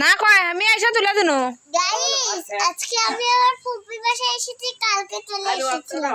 না কয় আমি এসে তুলে দিনু। আজকে আমি আমার ফুপি বাসায় এসেছি কালকে চলে এসেছিলাম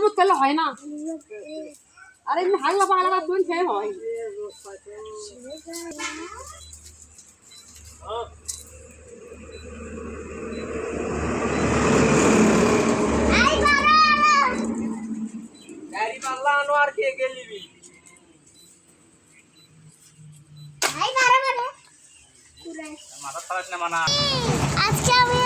বুঝ করলে হয় না। আর এমনি হাগলা পাগলা তুই খেয়ে হয়। আর কে গেলিবি আই বাবা মাথা খারাপ না আজকে আমি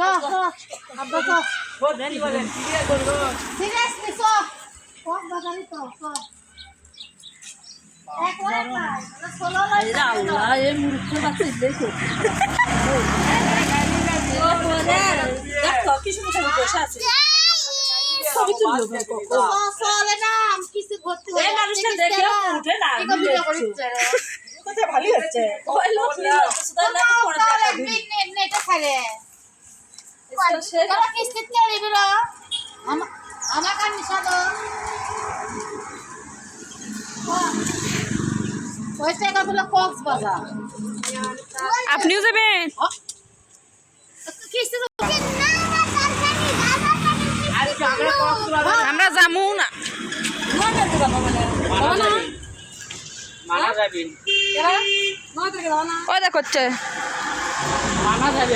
বসা কে তুলবো তুলবো লাখ না। না কিছু করতে এই মানুষটা দেখে উঠে না ভালো হচ্ছে? নেটে ছাড়ে তোরা কিস্তিতে কে দিবি রে আমা- আমার কান নিষাদ আপনিও যাবেন? কিস্তি আমরা যামু না। মানা যাবি। ওই দেখছে মানা যাবি।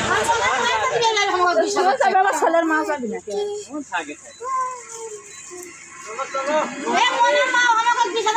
না